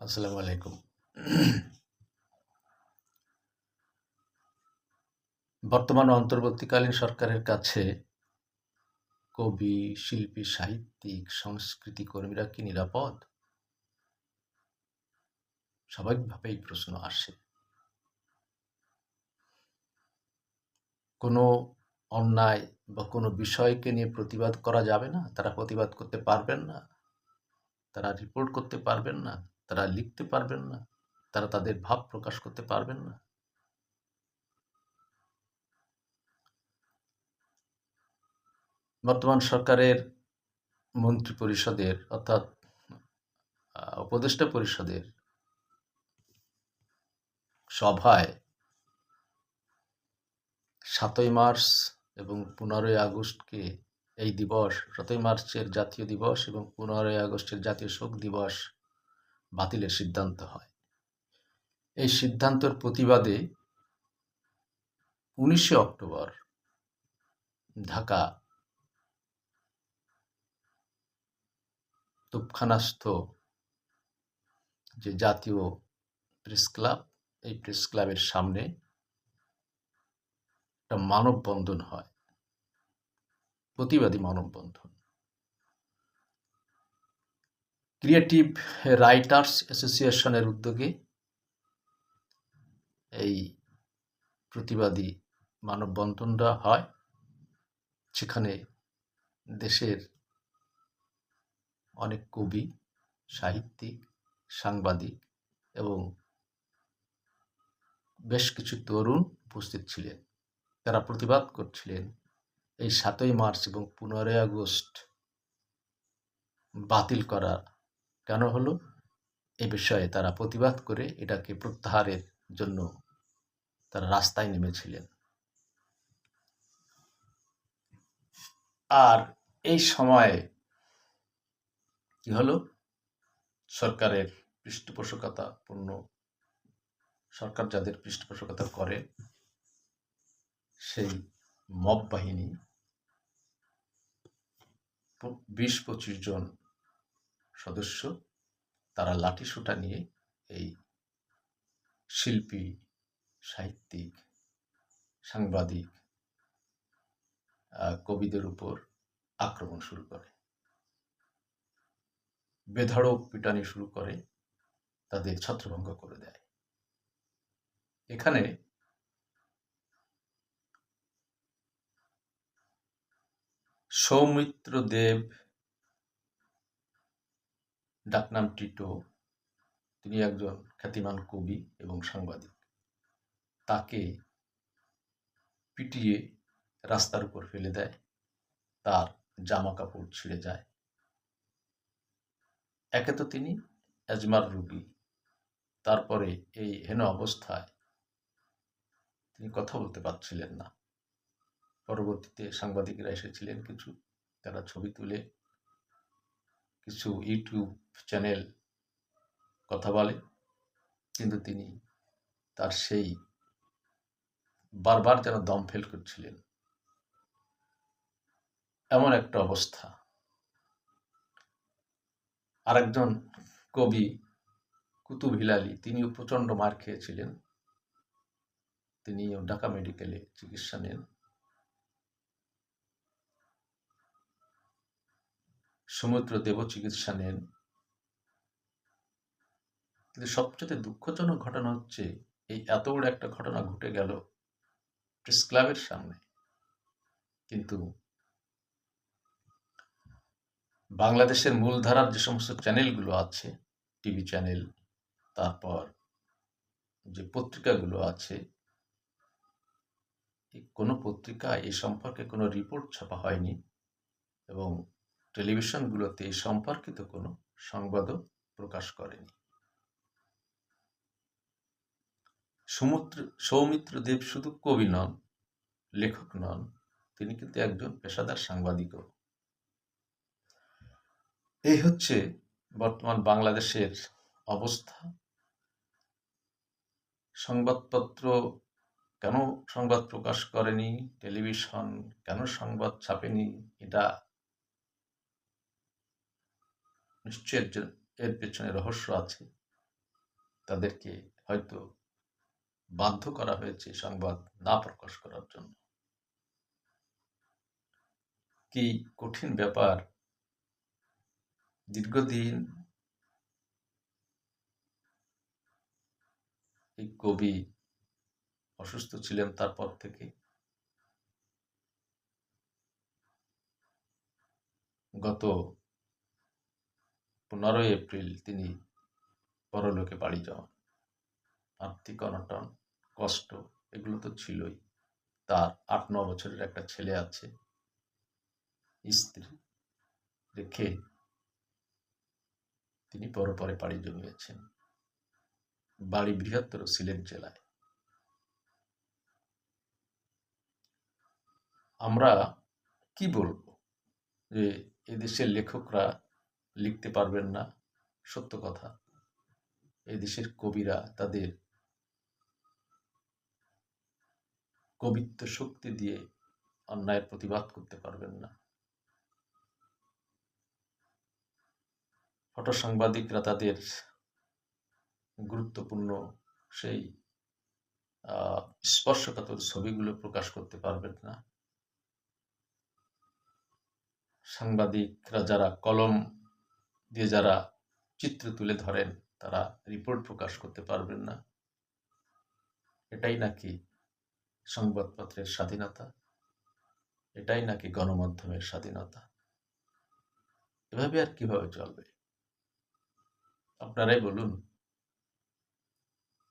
আসসালামু আলাইকুম। বর্তমান অন্তর্বর্তীকালীন সরকারের কাছে কবি, শিল্পী, সাহিত্যিক, সংস্কৃতি কর্মীরা কি নিরাপদ? স্বাভাবিকভাবে এই প্রশ্ন আসে। কোনো অন্যায় বা কোনো বিষয়কে নিয়ে প্রতিবাদ করা যাবে না? তারা প্রতিবাদ করতে পারবেন না? তারা রিপোর্ট করতে পারবেন না? তারা লিখতে পারবেন না, তারা তাদের ভাব প্রকাশ করতে পারবেন না। বর্তমান সরকারের মন্ত্রী পরিষদের অর্থাৎ উপদেষ্টা পরিষদের সভায় সাতই মার্চ এবং পনেরোই আগস্টকে এই দিবস, সাতই মার্চের জাতীয় দিবস এবং পনেরোই আগস্টের জাতীয় শোক দিবস বাতিলের সিদ্ধান্ত হয়। এই সিদ্ধান্তের প্রতিবাদে উনিশে অক্টোবর ঢাকা তুপখানাস্থ যে জাতীয় প্রেস ক্লাব, এই প্রেস ক্লাবের সামনে একটা মানববন্ধন হয়। প্রতিবাদী মানববন্ধন। ক্রিয়েটিভ রাইটার্স অ্যাসোসিয়েশনের উদ্যোগে এই প্রতিবাদী মানববন্ধনটা হয় সেখানে দেশের অনেক কবি, সাহিত্যিক, সাংবাদিক এবং বেশ কিছু তরুণ উপস্থিত ছিলেন। তারা প্রতিবাদ করছিলেন এই সাতই মার্চ এবং পনেরোই আগস্ট বাতিল করা কেন হলো? এ বিষয়ে তারা প্রতিবাদ করে এটাকে প্রত্যাহারের জন্য তারা রাস্তায় নেমেছিলেন। আর এই সময়ে কি হলো? সরকারের পৃষ্ঠপোষকতা পূর্ণ সরকার যাদের পৃষ্ঠপোষকতা করে, সেই মব বাহিনী, বিশ পঁচিশ জন সদস্য, তারা লাঠিসোঁটা নিয়ে এই শিল্পী, সাহিত্যিক, সাংবাদিক কবিদের উপর আক্রমণ শুরু করে। বেধড়ক পিটানি শুরু করে, তাদের ছত্রভঙ্গ করে দেয়। এখানে সৌমিত্র দেব ডাকনাম টিটো। তিনি একজন খ্যাতিমান কবি এবং সাংবাদিক। তাকে পিটিয়ে রাস্তার উপর ফেলে দেয়। তার জামা কাপড় ছিঁড়ে যায়। একে তো তিনি অ্যাজমার রুগী। তারপরে এই হেন অবস্থায় তিনি কথা বলতে পারছিলেন না। পরবর্তীতে সাংবাদিকরা এসেছিলেন কিছু। তারা ছবি তুলে কিছু ইউটিউব চ্যানেল কথা বলে, কিন্তু তিনি তার সেই বারবার যেন দম ফেল করছিলেন। এমন একটা অবস্থা। আরেকজন কবি কুতুব হিলালি, তিনিও প্রচণ্ড মার খেয়েছিলেন। তিনিও ঢাকা মেডিকেলে চিকিৎসা নেন। সমুদ্র দেব চিকিৎসা নেন। কিন্তু সবচেয়ে দুঃখজনক ঘটনা হচ্ছে, এই এত বড় একটা ঘটনা ঘটে গেল প্রেস ক্লাবের সামনে। কিন্তু বাংলাদেশের মূলধারার যে সমস্ত চ্যানেলগুলো আছে, টিভি চ্যানেল, তারপর যে পত্রিকাগুলো আছে কোনো পত্রিকায় এ সম্পর্কে কোনো রিপোর্ট ছাপা হয়নি এবং টেলিভিশনগুলোতে এই সম্পর্কিত কোনো সংবাদও প্রকাশ করেনি। সমুদ্র সৌমিত্র দেব শুধু কবি নন, লেখক নন, তিনি কিন্তু একজন পেশাদার সাংবাদিকও। এই হচ্ছে বর্তমান বাংলাদেশের অবস্থা। সংবাদপত্র কেন সংবাদ প্রকাশ করেনি? টেলিভিশন কেন সংবাদ ছাপেনি? এটা নিশ্চয় এর জ- এর পেছনে রহস্য আছে। তাদেরকে হয়তো বাধ্য করা হয়েছে সংবাদ না প্রকাশ করার জন্য। কি কঠিন ব্যাপার। দীর্ঘদিন এই কবি অসুস্থ ছিলেন তারপর থেকে। গত পনেরোই এপ্রিল তিনি পরলোকে বাড়ি যান আর্থিক অনটন, কষ্ট, এগুলো তো ছিলই। তার আট, ন বছরের একটা ছেলে আছে, স্ত্রী। রেখে তিনি পরপরে পাড়ি জমিয়েছেন। বাড়ি বৃহত্তর সিলেট জেলায়। আমরা কি বলব? যে এদেশের লেখকরা লিখতে পারবেন না। সত্য কথা। এদেশের কবিরা তাদের কবিত্ব শক্তি দিয়ে অন্যায়ের প্রতিবাদ করতে পারবেন না। ফটো সাংবাদিকরা তাদের গুরুত্বপূর্ণ সেই স্পর্শকাতর ছবিগুলো প্রকাশ করতে পারবেন না। সাংবাদিকরা যারা কলম দিয়ে যারা চিত্র তুলে ধরেন, তারা রিপোর্ট প্রকাশ করতে পারবেন না। এটাই নাকি সংবাদপত্রের স্বাধীনতা? এটাই নাকি গণমাধ্যমের স্বাধীনতা? এভাবে আর কীভাবে চলবে? আপনারাই বলুন।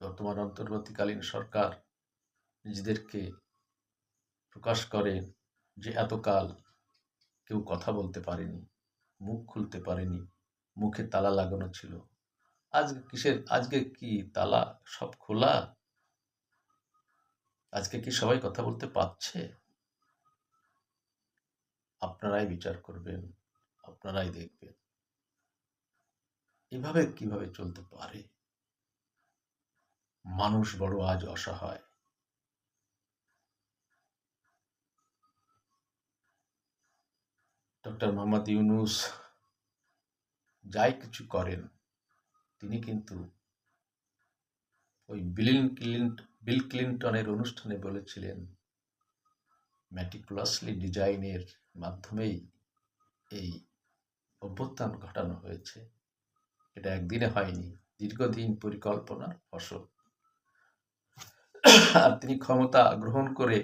বর্তমান অন্তর্বর্তীকালীন সরকার নিজেদেরকে প্রকাশ করেন যে এতকাল কেউ কথা বলতে পারেনি, মুখ খুলতে পারেনি মুখে তালা লাগানো ছিল। আজকে কিসের, আজকে কি তালা সব খোলা? আজকে কি সবাই কথা বলতে পারছে? আপনারাই বিচার করবেন, আপনারাই দেখবেন। এভাবে কীভাবে চলতে পারে? মানুষ বড় আজ অসহায়। ডক্টর মোহাম্মদ ইউনুস যাই কিছু করেন, তিনি কিন্তু ওই বিলিন ক্লিন্ট, বিল ক্লিন্টনের অনুষ্ঠানে বলেছিলেন ম্যাটিকুলাসলি ডিজাইনের মাধ্যমেই এই অভ্যুত্থান ঘটানো হয়েছে। এটা একদিনে হয়নি, দীর্ঘদিন পরিকল্পনার ফসল আর তিনি ক্ষমতা গ্রহণ করে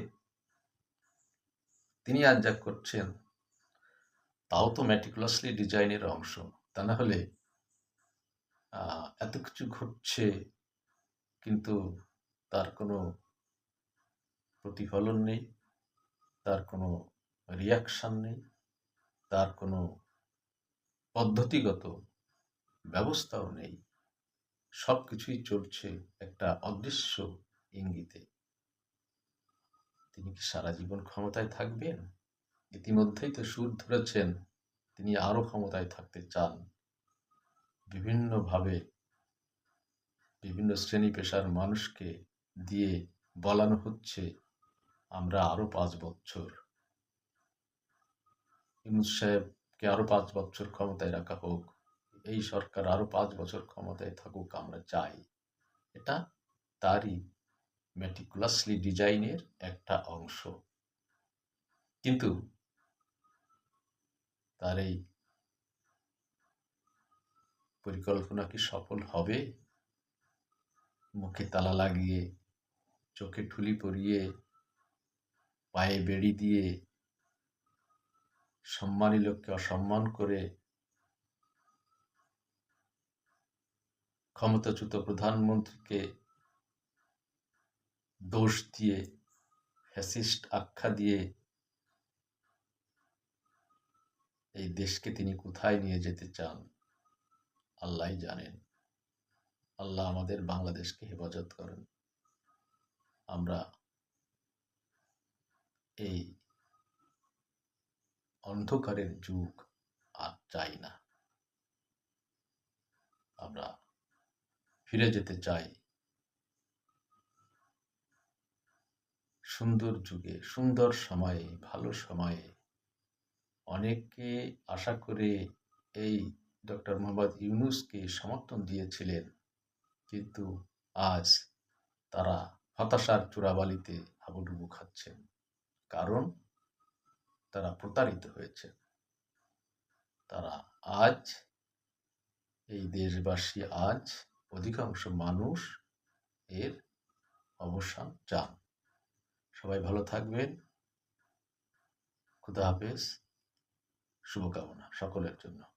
তিনি আজ যা করছেন, তাও তো ম্যাটিকুলাসলি ডিজাইনের অংশ। তা না হলে এত কিছু ঘটছে, কিন্তু তার কোনো প্রতিফলন নেই, তার কোনো রিয়াকশান নেই, তার কোনো পদ্ধতিগত ব্যবস্থাও নেই। সব কিছুই চলছে একটা অদৃশ্য ইঙ্গিতে। তিনি কি সারা জীবন ক্ষমতায় থাকবেন? ইতিমধ্যেই তো সুর ধরেছেন তিনি আরও ক্ষমতায় থাকতে চান। বিভিন্নভাবে বিভিন্ন শ্রেণি পেশার মানুষকে দিয়ে বলানো হচ্ছে, আমরা আরও পাঁচ বছর ইউনুস সাহেবকে আরও পাঁচ বছর ক্ষমতায় রাখা হোক, এই সরকার আরও পাঁচ বছর ক্ষমতায় থাকুক, আমরা চাই। এটা তারই মেটিকুলাসলি ডিজাইনের একটা অংশ। কিন্তু তার এই পরিকল্পনা কি সফল হবে? মুখে তালা লাগিয়ে, চোখে ঠুলি পরিয়ে, পায়ে বেড়ি দিয়ে, সম্মানী লোককে অসম্মান করে, ক্ষমতাচ্যুত প্রধানমন্ত্রীকে দোষ দিয়ে, ফ্যাসিস্ট আখ্যা দিয়ে এই দেশকে তিনি কোথায় নিয়ে যেতে চান? আল্লাহ জানেন। আল্লাহ আমাদের বাংলাদেশকে হেফাজত করেন। আমরা এই অন্ধকারের যুগ আর চাই না। আমরা ফিরে যেতে চাই। সুন্দর যুগে, সুন্দর সময়ে, ভালো সময়ে অনেকে আশা করে এই ডক্টর মোহাম্মদ ইউনুসকে সমর্থন দিয়েছিলেন। কিন্তু আজ তারা হতাশার চূড়াবালিতে হাবুডুবু খাচ্ছেন। কারণ তারা প্রতারিত হয়েছে তারা আজ, এই দেশবাসী আজ অধিকাংশ মানুষ এর অবসান চান। সবাই ভালো থাকবেন। খুদা হাফেজ। শুভকামনা সকলের জন্য।